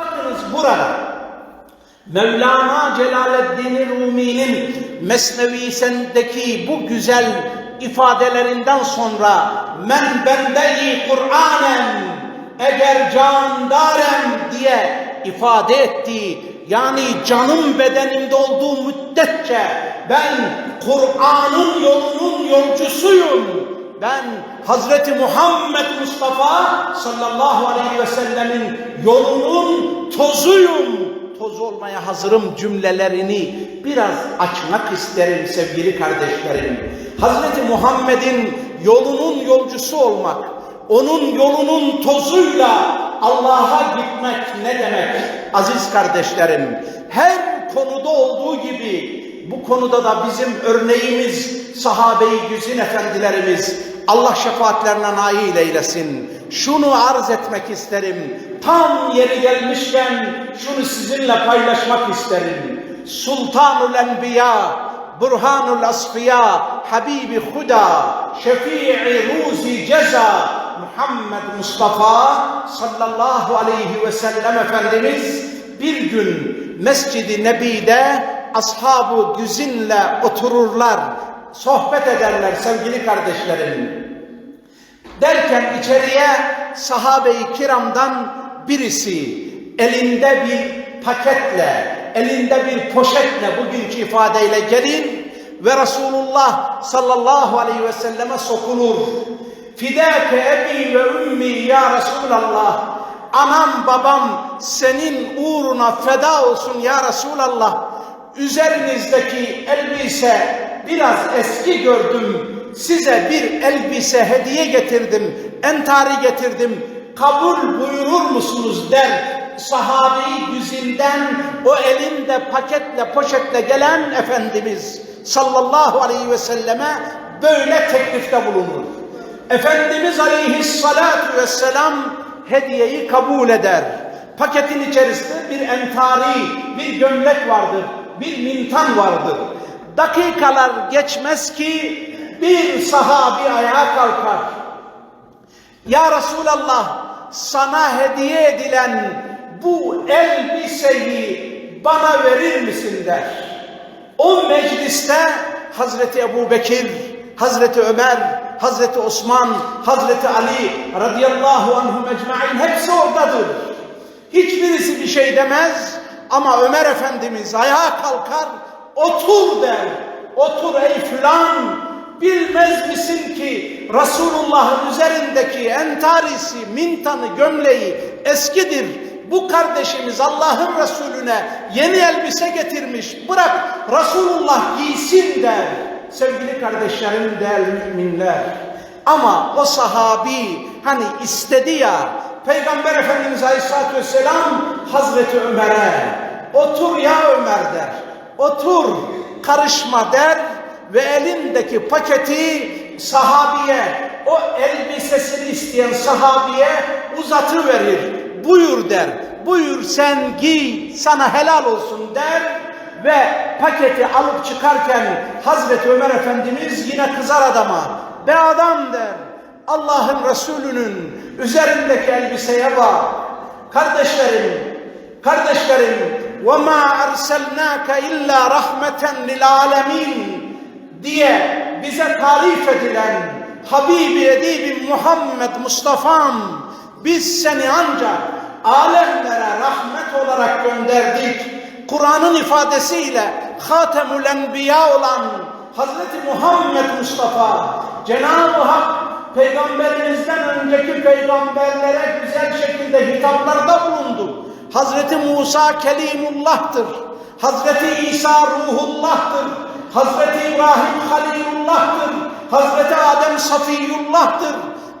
Bakınız burada Mevlana Celaleddin Rumi'nin Mesnevisindeki bu güzel ifadelerinden sonra men bende-i Kur'anen eğer candarem diye ifade ettiği yani canım bedenimde olduğu müddetçe ben Kur'an'ın yolunun yolcusuyum. Ben Hazreti Muhammed Mustafa sallallahu aleyhi ve sellemin yolunun tozuyum. Toz olmaya hazırım cümlelerini biraz açmak isterim sevgili kardeşlerim. Hazreti Muhammed'in yolunun yolcusu olmak, onun yolunun tozuyla Allah'a gitmek ne demek aziz kardeşlerim? Her konuda olduğu gibi bu konuda da bizim örneğimiz sahabe-i güzin efendilerimiz Allah şefaatlerine nail eylesin. Şunu arz etmek isterim. Tam yeri gelmişken şunu sizinle paylaşmak isterim. Sultanul Enbiya, Burhanul Asfiya, Habibi Huda, Şefii Ruzi Ceza, Muhammed Mustafa sallallahu aleyhi ve sellem Efendimiz bir gün Mescid-i Nebi'de ashab-ı güzinle otururlar, sohbet ederler sevgili kardeşlerim. Derken içeriye sahabe-i kiramdan birisi elinde bir paketle, elinde bir poşetle bugünkü ifadeyle gelir ve Resulullah sallallahu aleyhi ve selleme sokulur. Fidâke ebi ve ümmi ya Resulallah. Anam babam senin uğruna feda olsun ya Resulallah. Üzerinizdeki elbise biraz eski gördüm. Size bir elbise hediye getirdim. Entari getirdim. Kabul buyurur musunuz der. Sahabeyi güzinden o elinde paketle poşetle gelen Efendimiz sallallahu aleyhi ve selleme böyle teklifte bulunur. Efendimiz aleyhissalatu vesselam hediyeyi kabul eder. Paketin içerisinde bir entari, bir gömlek vardır, bir mintan vardır. Dakikalar geçmez ki bir sahabi ayağa kalkar. Ya Resulallah sana hediye edilen bu elbiseyi bana verir misin der. O mecliste Hazreti Ebu Bekir, Hazreti Ömer, Hazreti Osman, Hazreti Ali radıyallahu anhum ecmain hepsi oradadır. Hiçbirisi bir şey demez ama Ömer Efendimiz ayağa kalkar, otur der. Otur ey filan, bilmez misin ki Resulullah'ın üzerindeki entarisi, mintanı, gömleği eskidir. Bu kardeşimiz Allah'ın Resulüne yeni elbise getirmiş. Bırak Resulullah giysin der. Sevgili kardeşlerim, değerli müminler. Ama o sahabi hani istedi ya Peygamber Efendimiz Aleyhisselatü Vesselam Hazreti Ömer'e otur ya Ömer der. Otur karışma der ve elindeki paketi sahabiye o elbisesini isteyen sahabiye uzatı verir. Buyur der. Buyur sen giy sana helal olsun der ve paketi alıp çıkarken Hazreti Ömer Efendimiz yine kızar adama. Be adam der. Allah'ın Resulü'nün üzerindeki elbiseye bak. Kardeşlerim, kardeşlerim وَمَا أَرْسَلْنَاكَ اِلَّا رَحْمَةً لِلْعَالَمِينَ diye bize tarif edilen Habibi Edibi Muhammed Mustafa'm biz seni ancak alemlere rahmet olarak gönderdik. Kur'an'ın ifadesiyle Hatemül Enbiya olan Hazreti Muhammed Mustafa Cenab-ı Hak peygamberimizden önceki peygamberlere güzel şekilde hitaplarda bulundu. Hazreti Musa Kelimullah'tır. Hazreti İsa Ruhullah'tır. Hazreti İbrahim Halilullah'tır. Hazreti Adem Safiyullah'tır.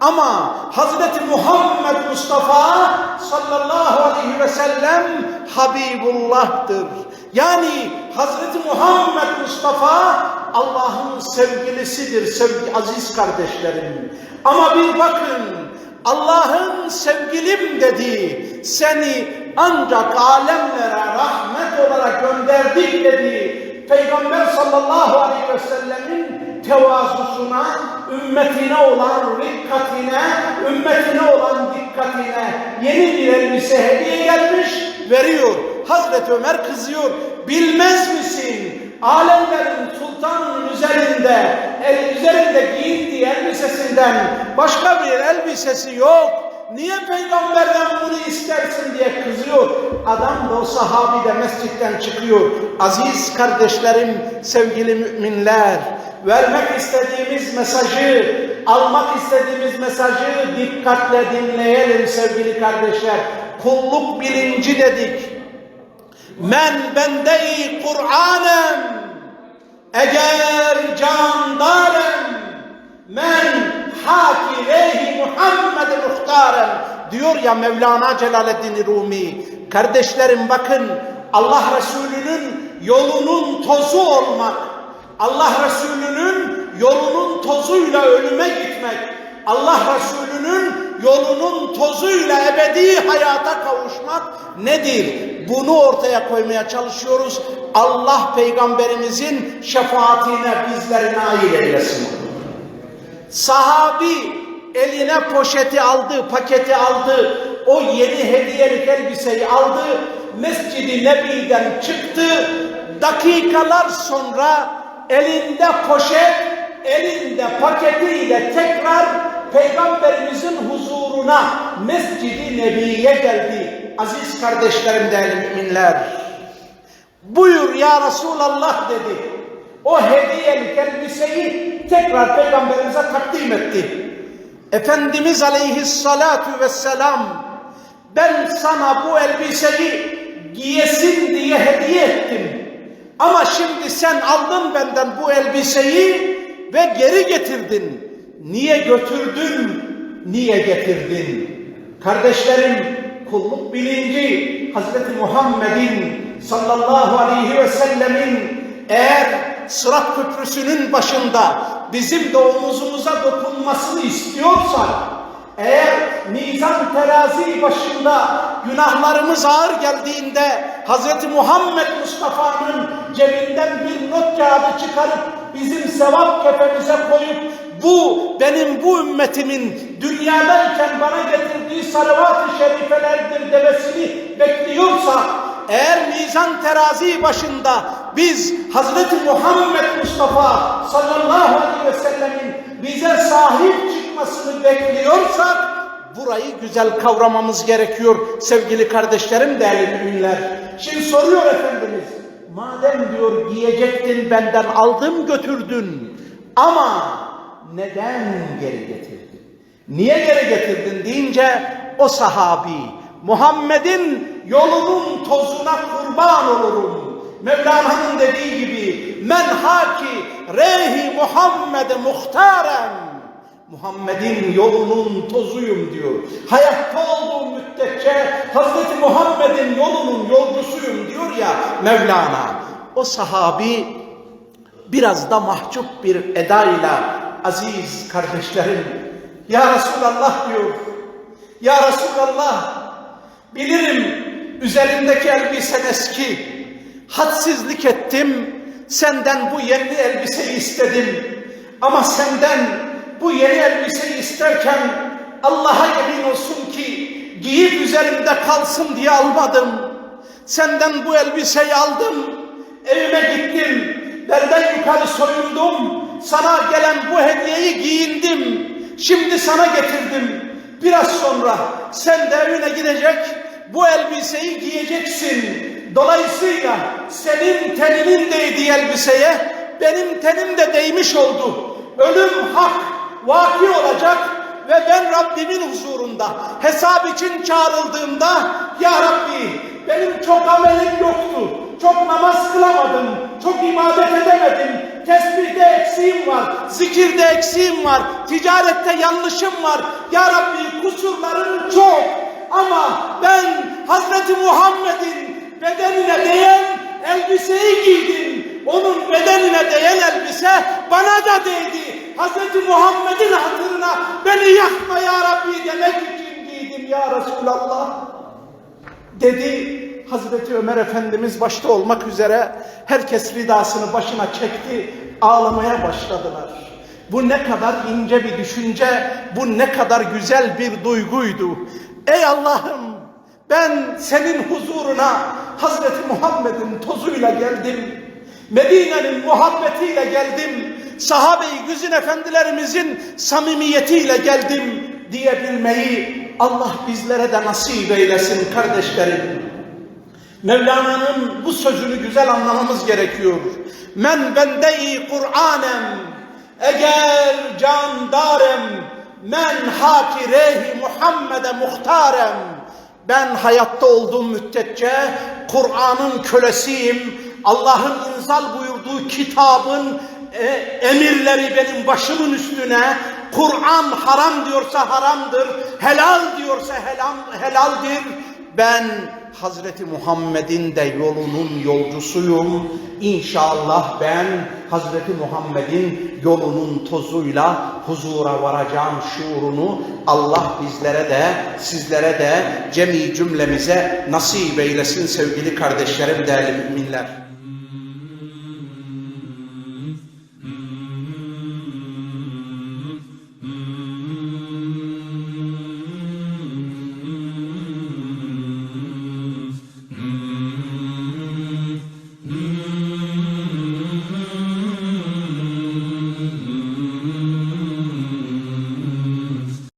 Ama Hazreti Muhammed Mustafa sallallahu aleyhi ve sellem Habibullah'tır. Yani Hazreti Muhammed Mustafa Allah'ın sevgilisidir sevgi aziz kardeşlerim. Ama bir bakın Allah'ın sevgilim dedi. Seni ancak alemlere rahmet olarak gönderdik dedi. Peygamber sallallahu aleyhi ve sellemin tevazusuna, ümmetine olan rikkatine, ümmetine olan dikkatine yeni bir elbise hediye gelmiş veriyor. Hazreti Ömer kızıyor. Bilmez misin? Alemlerin sultanının üzerinde, el üzerinde giyindiği elbisesinden başka bir elbisesi yok. Niye peygamberden bunu istersin diye kızıyor. Adam da o sahabi de mescitten çıkıyor. Aziz kardeşlerim, sevgili müminler, vermek istediğimiz mesajı, almak istediğimiz mesajı dikkatle dinleyelim sevgili kardeşler. Kulluk bilinci dedik. Men bende-i Kur'anem eğer candarem men haki leyhi Muhammed muhtarem diyor ya Mevlana Celaleddin Rumi. Kardeşlerim bakın Allah Resulü'nün yolunun tozu olmak, Allah Resulü'nün yolunun tozuyla ölüme gitmek, Allah Resulü'nün yolunun tozuyla ebedi hayata kavuşmak nedir? Bunu ortaya koymaya çalışıyoruz. Allah peygamberimizin şefaatine bizleri nail eylesin. Sahabi eline poşeti aldı, paketi aldı. O yeni hediyelik elbiseyi aldı. Mescid-i Nebi'den çıktı. Dakikalar sonra elinde poşet, elinde paketiyle tekrar Peygamberimizin huzuruna Mescid-i Nebi'ye geldi. Aziz kardeşlerim değerli müminler. Buyur ya Resulallah dedi. O hediyelik elbiseyi tekrar peygamberimize takdim etti. Efendimiz aleyhissalatu vesselam ben sana bu elbiseyi giyesin diye hediye ettim. Ama şimdi sen aldın benden bu elbiseyi ve geri getirdin. Niye götürdün? Niye getirdin? Kardeşlerim kulluk bilinci Hazreti Muhammed'in sallallahu aleyhi ve sellemin eğer Sırat Köprüsü'nün başında bizim de omuzumuza dokunmasını istiyorsak, eğer mizan terazi başında günahlarımız ağır geldiğinde Hz. Muhammed Mustafa'nın cebinden bir not kağıdı çıkarıp bizim sevap kefemize koyup bu benim bu ümmetimin dünyadayken bana getirdiği salavat-ı şerifelerdir demesini bekliyorsa eğer mizan terazi başında biz Hazreti Muhammed Mustafa sallallahu aleyhi ve sellemin bize sahip çıkmasını bekliyorsak burayı güzel kavramamız gerekiyor sevgili kardeşlerim değerli müminler. Şimdi soruyor Efendimiz madem diyor giyecektin benden aldım götürdün ama neden geri getirdin? Niye geri getirdin deyince o sahabi Muhammed'in yolunun tozuna kurban olurum. Mevlana'nın dediği gibi men haki rehi Muhammed muhtarem. Muhammed'in yolunun tozuyum diyor. Hayatta olduğum müddetçe Hazreti Muhammed'in yolunun yolcusuyum diyor ya Mevlana. O sahabi biraz da mahcup bir edayla aziz kardeşlerim ya Resulallah diyor. Ya Resulallah bilirim üzerimdeki elbisen eski. Hadsizlik ettim. Senden bu yeni elbiseyi istedim. Ama senden bu yeni elbiseyi isterken Allah'a yemin olsun ki giyip üzerimde kalsın diye almadım. Senden bu elbiseyi aldım. Evime gittim. Belden yukarı soyundum. Sana gelen bu hediyeyi giyindim. Şimdi sana getirdim. Biraz sonra sen de evine gidecek, bu elbiseyi giyeceksin. Dolayısıyla senin teninin değdiği elbiseye benim tenim de değmiş oldu. Ölüm hak, vaki olacak ve ben Rabbimin huzurunda hesap için çağrıldığımda Ya Rabbi benim çok amelim yoktu. Çok namaz kılamadım. Çok ibadet edemedim. Tesbihde eksiğim var. Zikirde eksiğim var. Ticarette yanlışım var. Ya Rabbi kusurlarım çok. Ama ben Hazreti Muhammed'in bedenine değen elbiseyi giydim. Onun bedenine değen elbise bana da değdi. Hazreti Muhammed'in hatırına beni yakma ya Rabbi demek için giydim ya Resulallah. Dedi Hazreti Ömer Efendimiz başta olmak üzere herkes ridasını başına çekti, ağlamaya başladılar. Bu ne kadar ince bir düşünce, bu ne kadar güzel bir duyguydu. Ey Allah'ım Ben senin huzuruna Hazreti Muhammed'in tozuyla geldim. Medine'nin muhabbetiyle geldim. Sahabe-i güzin efendilerimizin samimiyetiyle geldim diyebilmeyi Allah bizlere de nasip eylesin kardeşlerim. Mevlana'nın bu sözünü güzel anlamamız gerekiyor. Men bende-i Kur'anem eğer candarem men hakirehi Muhammed'e muhtarem ben hayatta olduğum müddetçe Kur'an'ın kölesiyim. Allah'ın inzal buyurduğu kitabın e, emirleri benim başımın üstüne. Kur'an haram diyorsa haramdır, helal diyorsa helal, helaldir. Ben Hazreti Muhammed'in de yolunun yolcusuyum. İnşallah ben Hazreti Muhammed'in yolunun tozuyla huzura varacağım şuurunu Allah bizlere de sizlere de cemi cümlemize nasip eylesin sevgili kardeşlerim değerli müminler.